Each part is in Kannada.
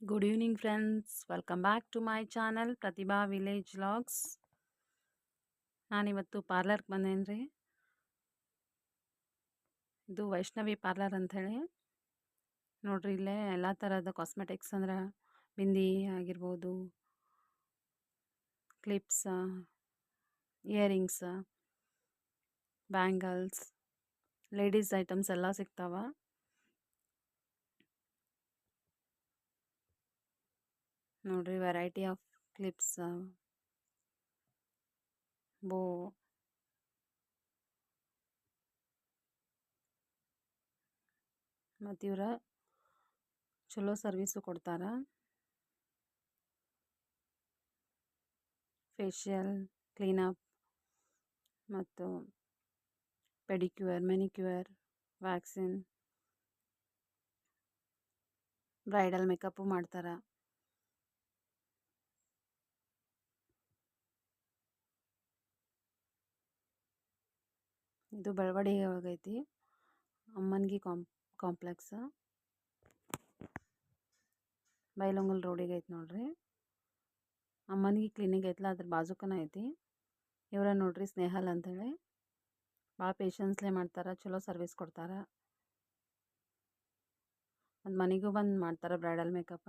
Good evening friends welcome back to my channel Pratibha village vlogs ನಾನಿವತ್ತು ಪಾರ್ಲರ್ಗೆ ಬಂದೇನು ರೀ ಇದು ವೈಷ್ಣವಿ ಪಾರ್ಲರ್ ಅಂಥೇಳಿ. ನೋಡ್ರಿ, ಇಲ್ಲೇ ಎಲ್ಲ ಥರದ ಕಾಸ್ಮೆಟಿಕ್ಸ್ ಅಂದ್ರೆ ಬಿಂದಿ ಆಗಿರ್ಬೋದು clips earrings bangles ladies items ಎಲ್ಲ ಸಿಗ್ತಾವ. ನೋಡ್ರಿ ವೆರೈಟಿ ಆಫ್ ಕ್ಲಿಪ್ಸ್ ಬೋ, ಮತ್ತು ಇವ್ರ ಚಲೋ ಸರ್ವೀಸು ಕೊಡ್ತಾರ. ಫೇಶಿಯಲ್ ಕ್ಲೀನಪ್ ಮತ್ತು pedicure manicure waxing bridal makeup ಮಾಡ್ತಾರೆ. ಇದು ಬೆಳವಡಿಗೆ ಒಳಗೈತಿ ಅಮ್ಮನ್ಗಿ ಕಾಂಪ್ ಕಾಂಪ್ಲೆಕ್ಸ್. ಬೈಲೊಂಗಲ್ ರೋಡಿಗೆ ಐತಿ ನೋಡ್ರಿ. ಅಮ್ಮನ್ಗಿ ಕ್ಲಿನಿಕ್ ಐತಲ್ಲ ಅದ್ರ ಬಾಜುಕನ ಐತಿ. ಇವರ ನೋಡ್ರಿ ಸ್ನೇಹಲ್ ಅಂತೇಳಿ. ಭಾಳ ಪೇಷನ್ಸ್ಲೇ ಮಾಡ್ತಾರೆ, ಚಲೋ ಸರ್ವಿಸ್ ಕೊಡ್ತಾರೆ. ಮತ್ತು ಮನೆಗೂ ಬಂದು ಮಾಡ್ತಾರೆ ಬ್ರೈಡಲ್ ಮೇಕಪ್ಪ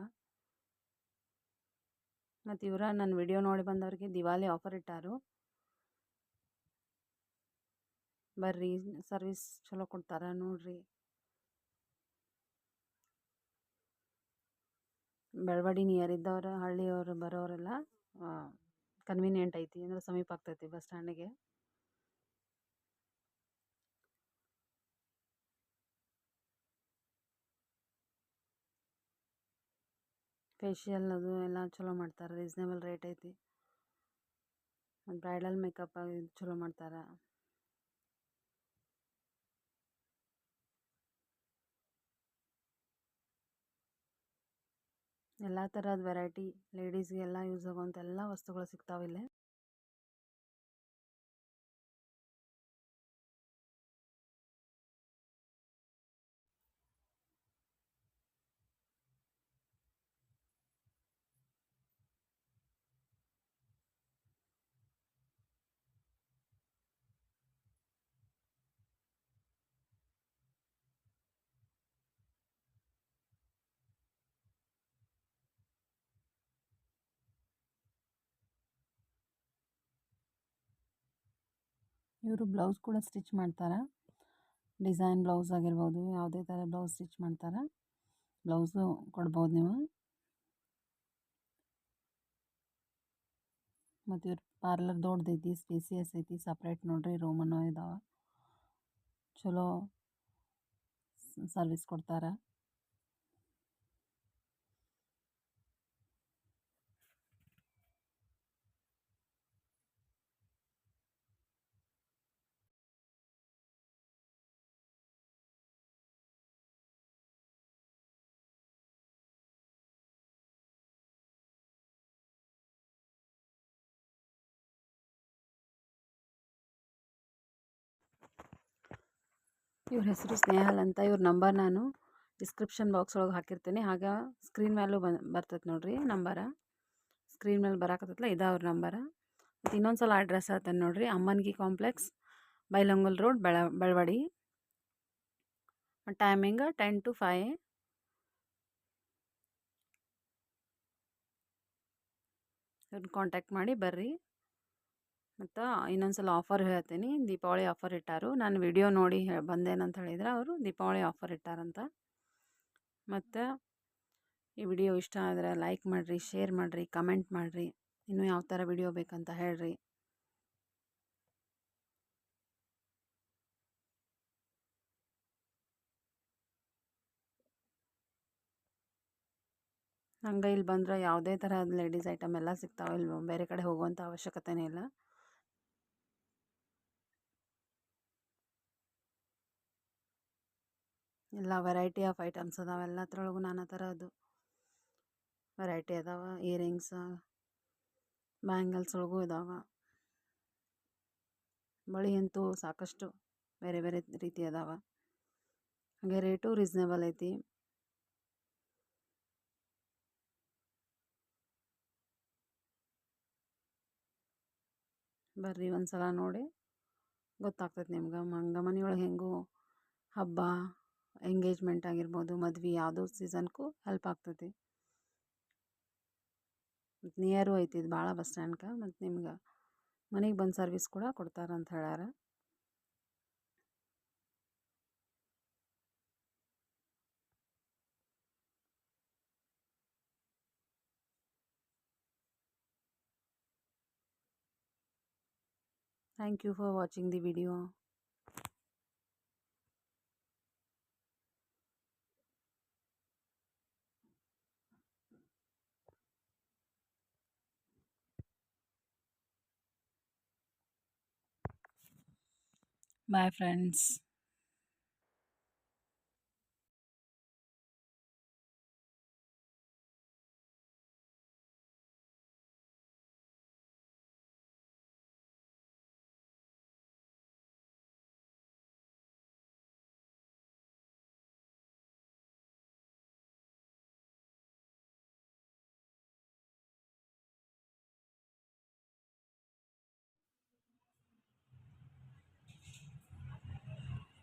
ಮತ್ತು ಇವರ ನನ್ನ ವಿಡಿಯೋ ನೋಡಿ ಬಂದವ್ರಿಗೆ ದಿವಾಲಿ ಆಫರ್ ಇಟ್ಟಾರು. ಬರ್ರಿ ಸರ್ವಿಸ್ ಚಲೋ ಕೊಡ್ತಾರ ನೋಡ್ರಿ. ಬೆಳವಡಿ ನಿಯರ್ ಇದ್ದವ್ರು, ಹಳ್ಳಿಯವರು ಬರೋರೆಲ್ಲ ಕನ್ವೀನಿಯೆಂಟ್ ಐತಿ ಅಂದ್ರೆ ಸಮೀಪ ಆಗ್ತೈತಿ ಬಸ್ ಸ್ಟ್ಯಾಂಡಿಗೆ ಫೇಶಿಯಲ್ ಅದು ಎಲ್ಲ ಚಲೋ ಮಾಡ್ತಾರೆ ರೀಸ್ನೇಬಲ್ ರೇಟ್ ಐತಿ. ಬ್ರೈಡಲ್ ಮೇಕಪ್ ಚಲೋ ಮಾಡ್ತಾರೆ. ಎಲ್ಲ ಥರದ ವೆರೈಟಿ ಲೇಡೀಸ್ಗೆಲ್ಲ ಯೂಸ್ ಆಗುವಂಥ ಎಲ್ಲ ವಸ್ತುಗಳು ಸಿಗ್ತಾವೆ ಇವರು ಬ್ಲೌಸ್ ಕೂಡ ಸ್ಟಿಚ್ ಮಾಡ್ತಾರೆ. ಡಿಸೈನ್ ಬ್ಲೌಸ್ ಆಗಿರ್ಬೋದು, ಯಾವುದೇ ಥರ ಬ್ಲೌಸ್ ಸ್ಟಿಚ್ ಮಾಡ್ತಾರೆ. ಬ್ಲೌಸು ಕೊಡ್ಬೋದು ನೀವು. ಮತ್ತು ಇವ್ರ ಪಾರ್ಲರ್ ದೊಡ್ಡದೈತಿ ಸ್ಪೇಸಿಯಸ್ ಐತಿ ಸಪ್ರೇಟ್ ನೋಡ್ರಿ ರೂಮನ್ನು ಇದಾವೆ. ಚಲೋ ಸರ್ವಿಸ್ ಕೊಡ್ತಾರೆ. ಇವ್ರ ಹೆಸರು ಸ್ನೇಹಲ್ ಅಂತ ಇವ್ರ ನಂಬರ್ ನಾನು ಡಿಸ್ಕ್ರಿಪ್ಷನ್ ಬಾಕ್ಸ್ ಒಳಗೆ ಹಾಕಿರ್ತೀನಿ. ಹಾಗೆ ಸ್ಕ್ರೀನ್ ಮೇಲೂ ಬಂದು ಬರ್ತೈತೆ ನೋಡಿರಿ ನಂಬರ. ಸ್ಕ್ರೀನ್ ಮೇಲೆ ಬರಾಕತ್ತಲ್ಲ ಇದು ಅವ್ರ ನಂಬರ. ಮತ್ತು ಇನ್ನೊಂದು ಸಲ ಅಡ್ರೆಸ್ ಹೇಳ್ತೇನೆ ನೋಡ್ರಿ. ಅಮ್ಮನ್ಗಿ ಕಾಂಪ್ಲೆಕ್ಸ್, ಬೈಲಂಗಲ್ ರೋಡ್, ಬೆಳ, Belawadi. Timing ten to five ಇವ್ರನ್ನ ಕಾಂಟ್ಯಾಕ್ಟ್ ಮಾಡಿ ಬರ್ರಿ. ಮತ್ತು ಇನ್ನೊಂದು ಸಲ ಆಫರ್ ಹೇಳ್ತೀನಿ. ದೀಪಾವಳಿ ಆಫರ್ ಇಟ್ಟಾರು. ನಾನು ವಿಡಿಯೋ ನೋಡಿ ಹೇ ಬಂದೇನಂತ ಹೇಳಿದ್ರೆ ಅವರು ದೀಪಾವಳಿ ಆಫರ್ ಇಟ್ಟಾರಂತ. ಮತ್ತು ಈ ವಿಡಿಯೋ ಇಷ್ಟ ಆದರೆ ಲೈಕ್ ಮಾಡಿರಿ, ಶೇರ್ ಮಾಡಿರಿ, ಕಮೆಂಟ್ ಮಾಡಿರಿ. ಇನ್ನೂ ಯಾವ ಥರ ವಿಡಿಯೋ ಬೇಕಂತ ಹೇಳ್ರಿ. ಹಂಗೆ ಇಲ್ಲಿ ಬಂದ್ರೆ ಯಾವುದೇ ಥರದ ಲೇಡೀಸ್ ಐಟಮ್ ಎಲ್ಲ ಸಿಗ್ತಾವೆ ಇಲ್ಲಿ ಬೇರೆ ಕಡೆ ಹೋಗುವಂಥ ಅವಶ್ಯಕತೆನೇ ಇಲ್ಲ. ಎಲ್ಲ ವೆರೈಟಿ ಆಫ್ ಐಟಮ್ಸ್ ಅದಾವೆ. ಎಲ್ಲದ್ರೊಳಗೂ ನಾನಾ ಥರದ್ದು ವೆರೈಟಿ ಅದಾವ. ಇಯರಿಂಗ್ಸ್ ಬ್ಯಾಂಗಲ್ಸ್ ಒಳಗೂ ಇದಾವೆ. ಬಳಿ ಅಂತೂ ಸಾಕಷ್ಟು ಬೇರೆ ಬೇರೆ ರೀತಿ ಅದಾವೆ. ಹಾಗೆ ರೇಟು ರೀಸ್ನೇಬಲ್ ಐತಿ. ಬರ್ರಿ ಒಂದು ಸಲ ನೋಡಿ. ಗೊತ್ತಾಗ್ತೈತೆ ನಿಮ್ಗೆ. ಮಂಗ ಮನೆಯೊಳಗೆ ಹೆಂಗೂ ಹಬ್ಬ ಎಂಗೇಜ್ಮೆಂಟ್ ಆಗಿರ್ಬೋದು, ಮದ್ವೆ ಯಾವುದೋ ಸೀಸನ್ಗೂ ಹೆಲ್ಪ್ ಆಗ್ತೈತಿ ಮತ್ತು ನಿಯರು ಐತಿ, ಇದು ಭಾಳ ಬಸ್ ಸ್ಟ್ಯಾಂಡ್ಗೆ ಮತ್ತು ನಿಮ್ಗೆ ಮನೆಗೆ ಬಂದು ಸರ್ವಿಸ್ ಕೂಡ ಕೊಡ್ತಾರಂತ ಹೇಳ್ಯಾರ. Thank you for watching the video. Bye friends.